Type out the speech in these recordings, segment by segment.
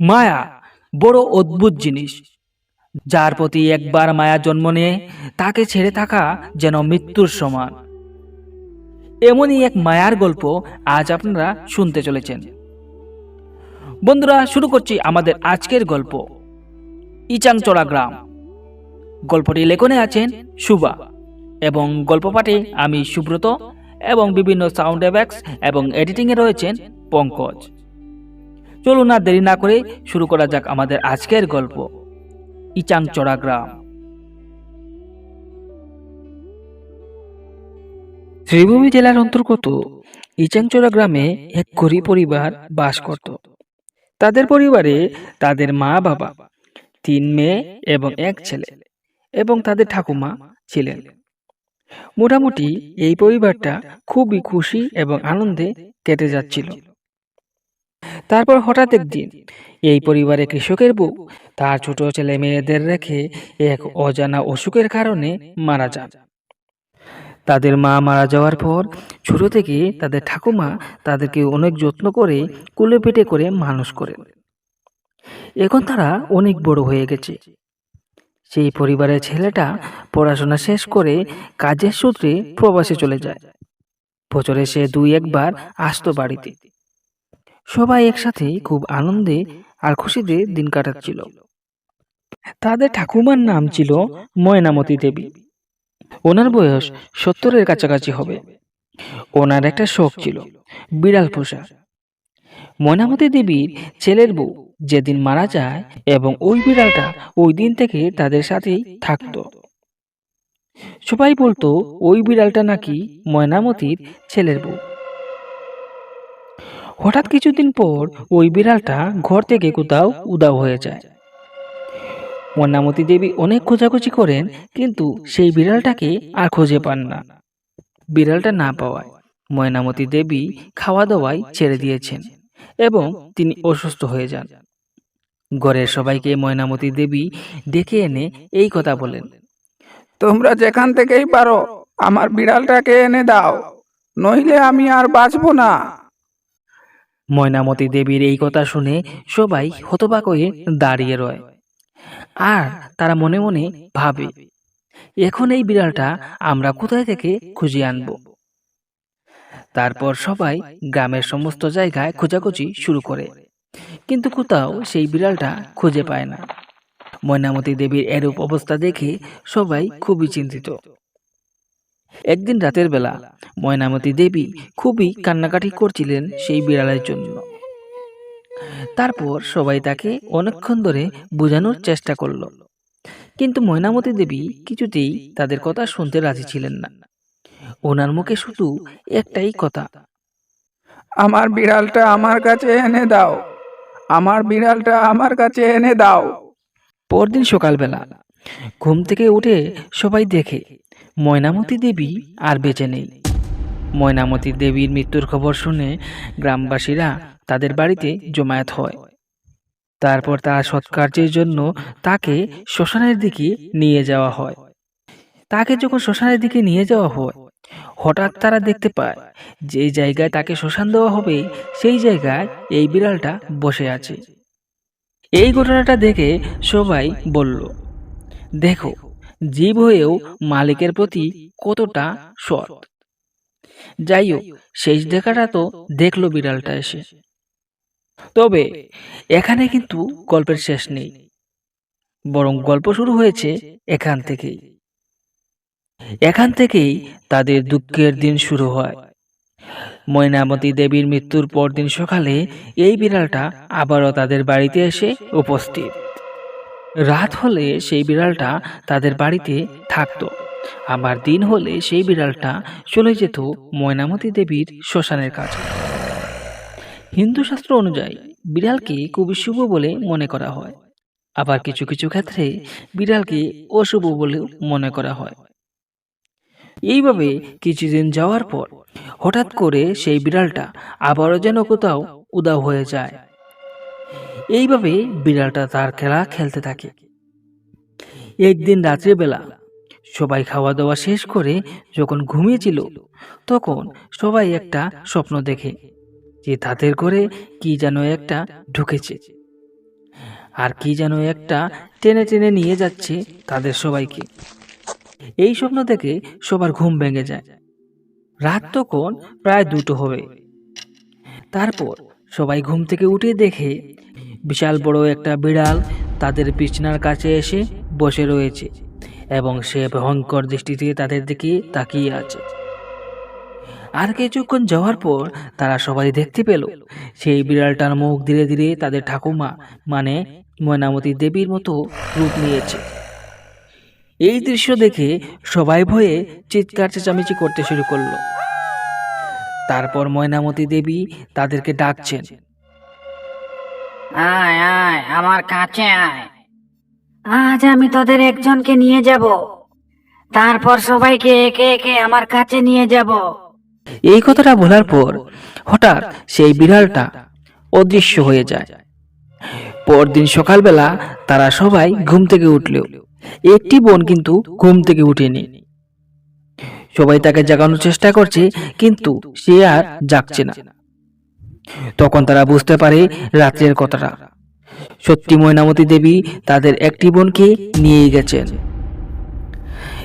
মায়া, বড় অদ্ভুত জিনিস। যার প্রতি একবার মায়া জন্ম নিয়ে তাকে ছেড়ে থাকা যেন মৃত্যুর সমান। এমনই এক মায়ার গল্প আজ আপনারা শুনতে চলেছেন। বন্ধুরা, শুরু করছি আমাদের আজকের গল্প। ইচাংচড়া গ্রাম। গল্পটি লেখনে আছেন সুবা এবং গল্প পাঠে আমি সুব্রত এবং বিভিন্ন সাউন্ড এফেক্টস এবং এডিটিংয়ে রয়েছেন পঙ্কজ। চলুন না দেরি না করে শুরু করা যাক আমাদের আজকের গল্প। ইচাংচড়া গ্রাম। শ্রীভূমি জেলার অন্তর্গত ইচাংচড়া গ্রামে এক গরিব পরিবার বাস করত। তাদের পরিবারে তাদের মা, বাবা, তিন মেয়ে এবং এক ছেলে এবং তাদের ঠাকুমা ছিলেন। মোটামুটি এই পরিবারটা খুবই খুশি এবং আনন্দে কেটে যাচ্ছিল। তারপর হঠাৎ একদিন এই পরিবারে কৃষকের বউ তার ছোট ছেলে মেয়েদের রেখে এক অজানা অসুখের কারণে মারা যান। তাদের মা মারা যাওয়ার পর ছোট থেকে তাদের ঠাকুমা তাদেরকে অনেক যত্ন করে কুলে পেটে করে মানুষ করেন। এখন তারা অনেক বড় হয়ে গেছে। সেই পরিবারের ছেলেটা পড়াশোনা শেষ করে কাজের সূত্রে প্রবাসে চলে যায়। বছরে সে দুই একবার আসতো বাড়িতে। সবাই একসাথে খুব আনন্দে আর খুশিতে দিন কাটাচ্ছিল। তাদের ঠাকুমার নাম ছিল ময়নামতি দেবী। ওনার বয়স সত্তরের কাছাকাছি হবে। ওনার একটা শখ ছিল, বিড়াল পোষা। ময়নামতি দেবীর ছেলের বউ যেদিন মারা যায় এবং ওই বিড়ালটা ওই দিন থেকে তাদের সাথেই থাকতো। সবাই বলতো, ওই বিড়ালটা নাকি ময়নামতির ছেলের বউ। হঠাৎ কিছুদিন পর ওই বিড়ালটা ঘর থেকে কোথাও উদাও হয়ে যায়। ময়নামতি দেবী অনেক খোঁজাখুঁজি করেন, কিন্তু সেই বিড়ালটাকে আর খুঁজে পান না। বিড়ালটা না পাওয়ায় ময়নামতি দেবী খাওয়া দাওয়ায় ছেড়ে দিয়েছেন এবং তিনি অসুস্থ হয়ে যান। ঘরের সবাইকে ময়নামতি দেবী ডেকে এনে এই কথা বলেন, তোমরা যেখান থেকেই পারো, আমার বিড়ালটাকে এনে দাও, নইলে আমি আর বাঁচবো না। ময়নামতি দেবীর এই কথা শুনে সবাই হতবাক হয়ে দাঁড়িয়ে রয়। আর তারা মনে মনে ভাবে, এখন এই বিড়ালটা আমরা কোথায় থেকে খুঁজে আনব? তারপর সবাই গ্রামের সমস্ত জায়গায় খোঁজাখুঁজি শুরু করে, কিন্তু কোথাও সেই বিড়ালটা খুঁজে পায় না। ময়নামতি দেবীর এরূপ অবস্থা দেখে সবাই খুবই চিন্তিত। একদিন রাতের বেলা ময়নামতি দেবী খুবই কান্নাকাটি করছিলেন সেই বিড়ালের জন্য। তারপর সবাই তাকে অনেকক্ষণ ধরে বোঝানোর চেষ্টা করল। কিন্তু ময়নামতি দেবী কিছুতেই তাদের কথা শুনতে রাজি ছিলেন না। ওনার মুখে শুধু একটাই কথা আমার বিড়ালটা আমার কাছে এনে দাও। আমার বিড়ালটা আমার কাছে এনে দাও। পরদিন সকালবেলা ঘুম থেকে উঠে সবাই দেখে ময়নামতি দেবী আর বেঁচে নেই। ময়নামতি দেবীর মৃত্যুর খবর শুনে গ্রামবাসীরা তাদের বাড়িতে জমায়েত হয়। তারপর তার সৎকার্যের জন্য তাকে শ্মশানের দিকে নিয়ে যাওয়া হয়। তাকে যখন শ্মশানের দিকে নিয়ে যাওয়া হয় হঠাৎ তারা দেখতে পায় যে জায়গায় তাকে শ্মশান দেওয়া হবে সেই জায়গায় এই বিড়ালটা বসে আছে। এই ঘটনাটা দেখে সবাই বলল দেখো জীব হয়েও মালিকের প্রতি কতটা সৎ? যাই হোক শেষ দেখাটা তো দেখল বিড়ালটা এসে। তবে এখানে কিন্তু গল্পের শেষ নেই। বরং গল্প শুরু হয়েছে এখান থেকেই। এখান থেকেই তাদের দুঃখের দিন শুরু হয়। ময়নামতি দেবীর মৃত্যুর পরদিন সকালে এই বিড়ালটা আবারও তাদের বাড়িতে এসে উপস্থিত। রাত হলে সেই বিড়ালটা তাদের বাড়িতে থাকতো। আবার দিন হলে সেই বিড়ালটা চলে যেত ময়নামতি দেবীর শ্মশানের কাছে। হিন্দু শাস্ত্র অনুযায়ী বিড়ালকে খুবই শুভ বলে মনে করা হয়। আবার কিছু কিছু ক্ষেত্রে বিড়ালকে অশুভ বলেও মনে করা হয়। এইভাবে কিছুদিন যাওয়ার পর হঠাৎ করে সেই বিড়ালটা আবারও যেন কোথাও উদাও হয়ে যায়। এইভাবে বিড়ালটা তার খেলা খেলতে থাকে। একদিন রাত্রিবেলা সবাই খাওয়া দাওয়া শেষ করে যখন ঘুমিয়েছিল, তখন সবাই একটা স্বপ্ন দেখে যে তাদের করে কি যেন একটা ঢুকেছে। আর কি যেন একটা টেনে টেনে নিয়ে যাচ্ছে তাদের সবাইকে। এই স্বপ্ন দেখে সবার ঘুম ভেঙে যায়। রাত তখন প্রায় দুটো হবে। তারপর সবাই ঘুম থেকে উঠে দেখে বিশাল বড় একটা বিড়াল তাদের বিছানার কাছে এসে বসে রয়েছে এবং সে ভয়ঙ্কর দৃষ্টিতে তাদের দিকে তাকিয়ে আছে। আর কিছুক্ষণ যাওয়ার পর তারা সবাই দেখতে পেল, সেই বিড়ালটার মুখ ধীরে ধীরে তাদের ঠাকুমা মানে ময়নামতী দেবীর মতো রূপ নিয়েছে। এই দৃশ্য দেখে সবাই ভয়ে চিৎকার চেঁচামেচি করতে শুরু করল। তারপর ময়নামতী দেবী তাদেরকে ডাকছেন আয় আয় আমার কাছে আয়। আজ আমি তোদের একজনকে নিয়ে যাব। তারপর সবাইকে একে একে আমার কাছে নিয়ে যাব। এই কথাটা বলার পর হঠাৎ সেই বিড়ালটা অদৃশ্য হয়ে যায়। পরদিন সকালবেলা তারা সবাই ঘুম থেকে উঠলেও একটি বোন কিন্তু ঘুম থেকে উঠেনি। সবাই তাকে জাগানোর চেষ্টা করছে কিন্তু সে আর জাগছে না। তখন তারা বুঝতে পারে রাত্রের কথাটা। সত্যি ময়নামতী দেবী তাদের একটি বোনকে নিয়ে গেছেন।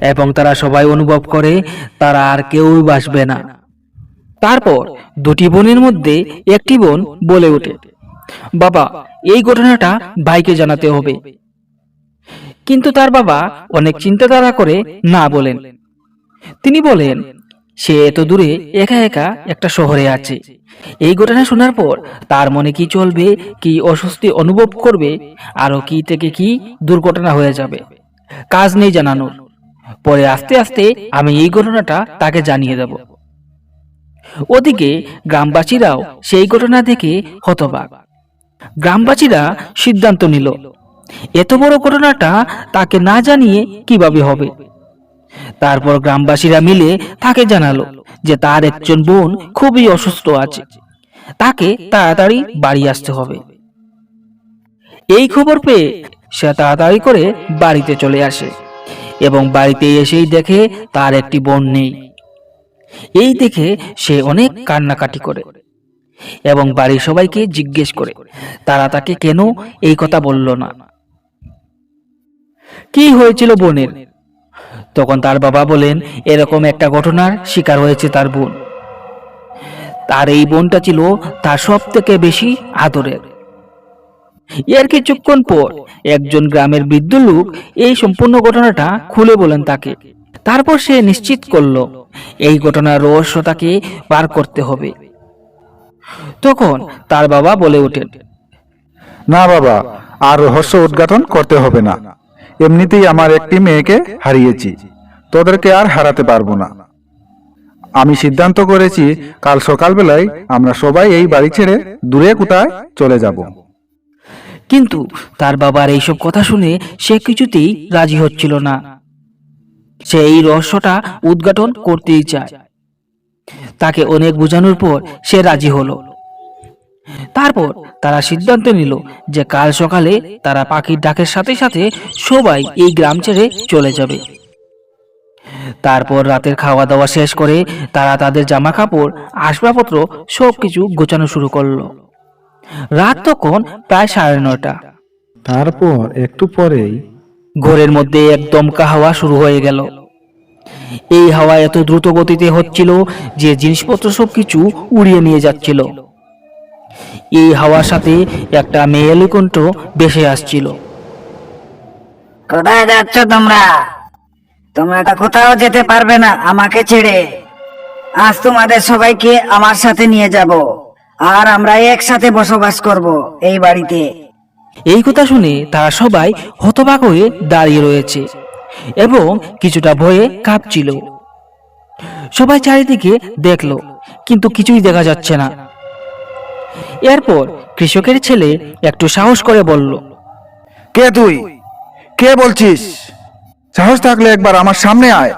এবং তারা সবাই অনুভব করে, তারা আর কেউই বাসবে না। তারপর দুটি বোনের মধ্যে একটি বোন বলে ওঠে, বাবা, এই ঘটনাটা ভাইকে জানাতে হবে। কিন্তু তার বাবা অনেক চিন্তাধারা করে না বলেন। তিনি বলেন সে এত দূরে একা একা একটা শহরে আছে। এই ঘটনা শোনার পর তার মনে কি চলবে, কি অস্বস্তি অনুভব করবে, আরও কি থেকে কি দুর্ঘটনা হয়ে যাবে, কাজ নেই জানানোর। পরে আস্তে আস্তে আমি এই ঘটনাটা তাকে জানিয়ে দেব। ওদিকে গ্রামবাসীরাও সেই ঘটনা দেখে হতবাক। গ্রামবাসীরা সিদ্ধান্ত নিল, এত বড় ঘটনাটা তাকে না জানিয়ে কীভাবে হবে? তারপর গ্রামবাসীরা মিলে তাকে জানালো যে তার একজন বোন খুবই অসুস্থ আছে। তাকে তাড়াতাড়ি বাড়ি আসতে হবে। এই খবর পেয়ে সে তাড়াতাড়ি করে বাড়িতে চলে আসে এবং বাড়িতে এসেই দেখে তার একটি বোন নেই। এই দেখে সে অনেক কান্নাকাটি করে এবং বাড়ির সবাইকে জিজ্ঞেস করে, তারা তাকে কেন এই কথা বলল না? কি হয়েছিল বোনের? তখন তার বাবা বলেন, এরকম একটা ঘটনার শিকার হয়েছে তার বোন। তার এই বোনটা ছিল তার সব থেকে বেশি আদরের। এর কিছুক্ষণ পর একজন গ্রামের বৃদ্ধ লোক এই সম্পূর্ণ ঘটনাটা খুলে বলেন তাকে। তারপর সে নিশ্চিত করল, এই ঘটনার রহস্য তাকে পার করতে হবে। তখন তার বাবা বলে ওঠেন, না বাবা, আর রহস্য উদ্ঘাটন করতে হবে না। এমনিতেই আমার একটি মেয়েকে হারিয়েছি। তোদেরকে আর হারাতে পারব না। আমি সিদ্ধান্ত করেছি, কাল সকালবেলায় আমরা সবাই এই বাড়ি ছেড়ে দূরে কোথায় চলে যাব। কিন্তু তার বাবার এইসব কথা শুনে সে কিছুতেই রাজি হচ্ছিল না। সে এই রহস্যটা উদ্ঘাটন করতেই চায়। তাকে অনেক বোঝানোর পর সে রাজি হলো। তারপর তারা সিদ্ধান্ত নিল যে কাল সকালে তারা পাখির ডাকের সাথে সাথে সবাই এই গ্রাম ছেড়ে চলে যাবে। তারপর রাতের খাওয়া দাওয়া শেষ করে তারা তাদের জামা কাপড় আসবাবপত্র সবকিছু গোছানো শুরু করল। রাত তখন প্রায় সাড়ে নয়টা। তারপর একটু পরেই ঘরের মধ্যে এক দমকা হাওয়া শুরু হয়ে গেল। এই হাওয়া এত দ্রুত গতিতে হচ্ছিল যে জিনিসপত্র সবকিছু উড়িয়ে নিয়ে যাচ্ছিল। এই হাওয়ার সাথে একটা মেয়েলি কণ্ঠ ভেসে আসছিল। কোথায় যাচ্ছ তোমরা? তোমরা তো কোথাও যেতে পারবে না আমাকে ছেড়ে। আজ তোমাদের সবাইকে আমার সাথে নিয়ে যাব আর আমরা একসাথে বসবাস করব এই বাড়িতে। এই কথা শুনে তারা সবাই হতবাক হয়ে দাঁড়িয়ে রয়েছে এবং কিছুটা ভয়ে কাঁপছিল। সবাই চারিদিকে দেখল কিন্তু কিছুই দেখা যাচ্ছে না। এরপর কৃষকের ছেলে একটু সাহস করে বলল কে তুই? কে বলছিস? সাহস থাকলে একবার আমার সামনে আয়।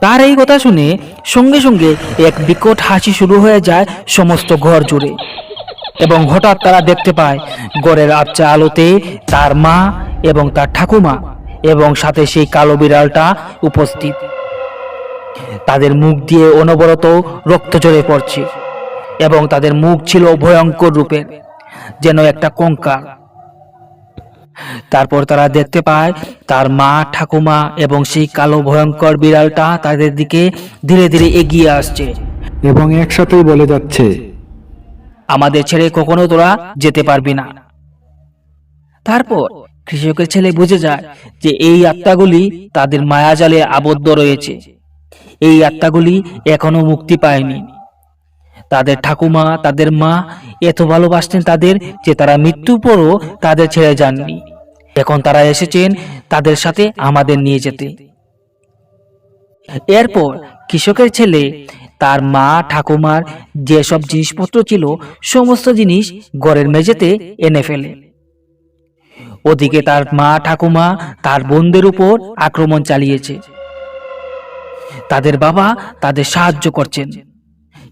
তার এই কথা শুনে সঙ্গে সঙ্গে এক বিকট হাসি শুরু হয়ে যায় সমস্ত ঘর জুড়ে। এবং হঠাৎ তারা দেখতে পায় গড়ের আবচা আলোতে তার মা এবং তার ঠাকুমা এবং সাথে সেই কালো বিড়ালটা উপস্থিত। তাদের মুখ দিয়ে অনবরত রক্ত ঝরে পড়ছে। এবং তাদের মুখ ছিল ভয়ঙ্কর রূপের যেন একটা কঙ্কাল। তারপর তারা দেখতে পায় তার মা ঠাকুমা এবং সেই কালো ভয়ঙ্কর বিড়ালটা তাদের দিকে ধীরে ধীরে এগিয়ে আসছে। এবং একসাথেই বলে যাচ্ছে আমাদের ছেড়ে কখনো তোরা যেতে পারবি না। তারপর কৃষকের ছেলে বুঝে যায় যে এই আত্মাগুলি তাদের মায়াজালে আবদ্ধ রয়েছে। এই আত্মাগুলি এখনও মুক্তি পায়নি। তাদের ঠাকুমা, তাদের মা এত ভালোবাসতেন তাদের যে তারা মৃত্যু পরও তাদের ছেড়ে যাননি। এখন তারা এসেছেন তাদের সাথে আমাদের নিয়ে যেতে। এরপর কৃষকের ছেলে, তার মা, ঠাকুমার যেসব জিনিসপত্র ছিল, সমস্ত জিনিস ঘরের মেঝেতে এনে ফেলে। ওদিকে তার মা, ঠাকুমা, তার বোনদের উপর আক্রমণ চালিয়েছে। তাদের বাবা তাদের সাহায্য করছেন।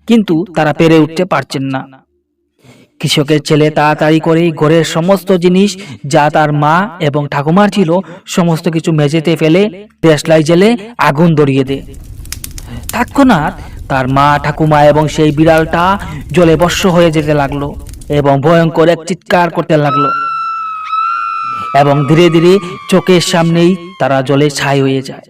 কিন্তু তারা পেরে উঠতে পারছেন না। কৃষকের ছেলে তাড়াতাড়ি করে ঘরের সমস্ত জিনিস, যা তার মা এবং ঠাকুমার ছিল, সমস্ত কিছু মেঝেতে ফেলে দেশলাই জেলে আগুন ধরিয়ে দেয় তৎক্ষণাৎ তার মা, ঠাকুমা এবং সেই বিড়ালটা জলে বর্ষ হয়ে যেতে লাগল এবং ভয়ঙ্কর এক চিৎকার করতে লাগল এবং ধীরে ধীরে চোখের সামনেই তারা জলে ছাই হয়ে যায়।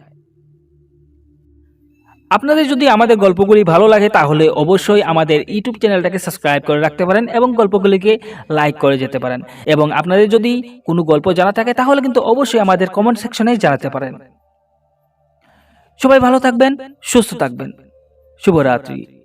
আপনাদের যদি আমাদের গল্পগুলি ভালো লাগে তাহলে অবশ্যই আমাদের ইউটিউব চ্যানেলটাকে সাবস্ক্রাইব করে রাখতে পারেন এবং গল্পগুলিকে লাইক করে যেতে পারেন। এবং আপনাদের যদি কোনো গল্প জানা থাকে তাহলে কিন্তু অবশ্যই আমাদের কমেন্ট সেকশনে জানাতে পারেন। সবাই ভালো থাকবেন, সুস্থ থাকবেন। শুভরাত্রি।